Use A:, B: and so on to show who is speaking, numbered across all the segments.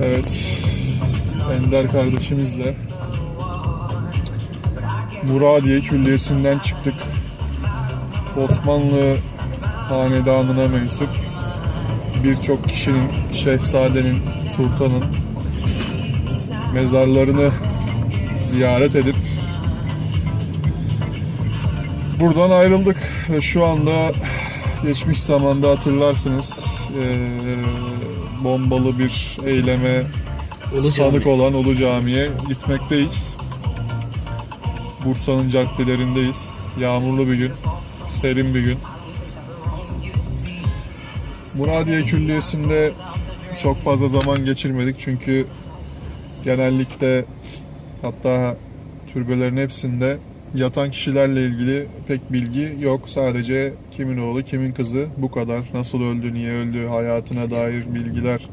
A: Evet. Ender kardeşimizle Muradiye Külliyesi'nden çıktık. Osmanlı hanedanına mensup birçok kişinin, şehzadenin, sultanın mezarlarını ziyaret edip buradan ayrıldık ve şu anda geçmiş zamanda hatırlarsınız eee, bombalı bir eyleme
B: Ulu
A: tanık olan Ulu Cami'ye gitmekteyiz. Bursa'nın caddelerindeyiz. Yağmurlu bir gün, serin bir gün. Muradiye Külliyesi'nde çok fazla zaman geçirmedik çünkü genellikle hatta türbelerin hepsinde yatan kişilerle ilgili pek bilgi yok. Sadece kimin oğlu, kimin kızı bu kadar. Nasıl öldü, niye öldü, hayatına dair bilgiler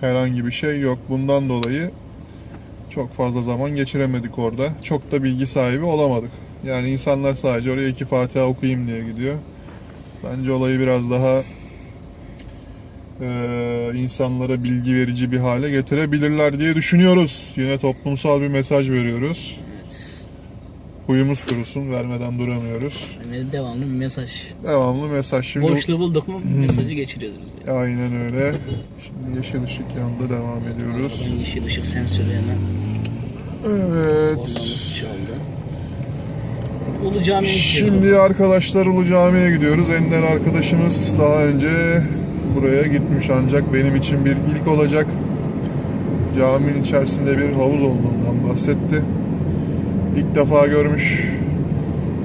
A: herhangi bir şey yok. Bundan dolayı çok fazla zaman geçiremedik orada. Çok da bilgi sahibi olamadık. Yani insanlar sadece oraya iki Fatiha okuyayım diye gidiyor. Bence olayı biraz daha eee, insanlara bilgi verici bir hale getirebilirler diye düşünüyoruz. Yine toplumsal bir mesaj veriyoruz. Huyumuz kurusun, vermeden duramıyoruz.
B: Yani devamlı bir mesaj.
A: Devamlı mesaj. Şimdi
B: Boşluğu bulduk mu mesajı geçiriyoruz biz. Yani.
A: Aynen öyle. Şimdi yeşil ışık yanında devam ediyoruz.
B: Arabanın yeşil ışık sensörü hemen
A: Evet.
B: kornamız çaldı. Ulu Cami'ye gideceğiz.
A: Şimdi arkadaşlar Ulu Cami'ye gidiyoruz. Ender arkadaşımız daha önce buraya gitmiş ancak benim için bir ilk olacak. Caminin içerisinde bir havuz olduğundan bahsetti. İlk defa görmüş.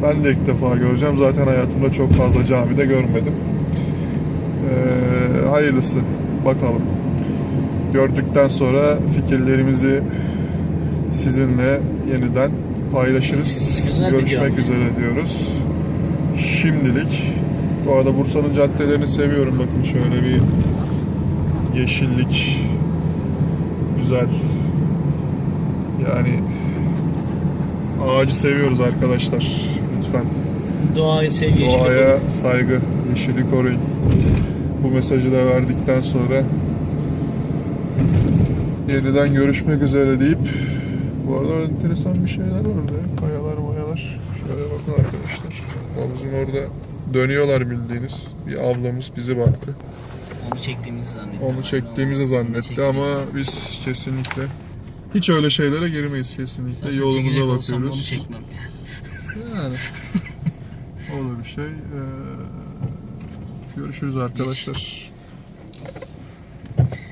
A: Ben de ilk defa göreceğim. Zaten hayatımda çok fazla camide görmedim. Ee, hayırlısı. Bakalım. Gördükten sonra fikirlerimizi sizinle yeniden paylaşırız. Görüşmek üzere diyoruz. Şimdilik. Bu arada Bursa'nın caddelerini seviyorum. Bakın şöyle bir yeşillik. Güzel. Yani ağacı seviyoruz arkadaşlar. Lütfen.
B: Doğayı yeşil
A: Doğaya saygı, yeşili koruyun. Bu mesajı da verdikten sonra yeniden görüşmek üzere deyip bu arada orada enteresan bir şeyler var orada. Kayalar mayalar. Şöyle bakın arkadaşlar. Havuzun orada dönüyorlar bildiğiniz. Bir ablamız bizi baktı.
B: Onu çektiğimizi zannetti.
A: Onu çektiğimizi zannetti ama biz kesinlikle hiç öyle şeylere girmeyiz kesinlikle.
B: Zaten
A: Yolumuza
B: olsam Onu
A: bakıyoruz.
B: çekmem.
A: Yani o da bir şey. Ee, görüşürüz arkadaşlar.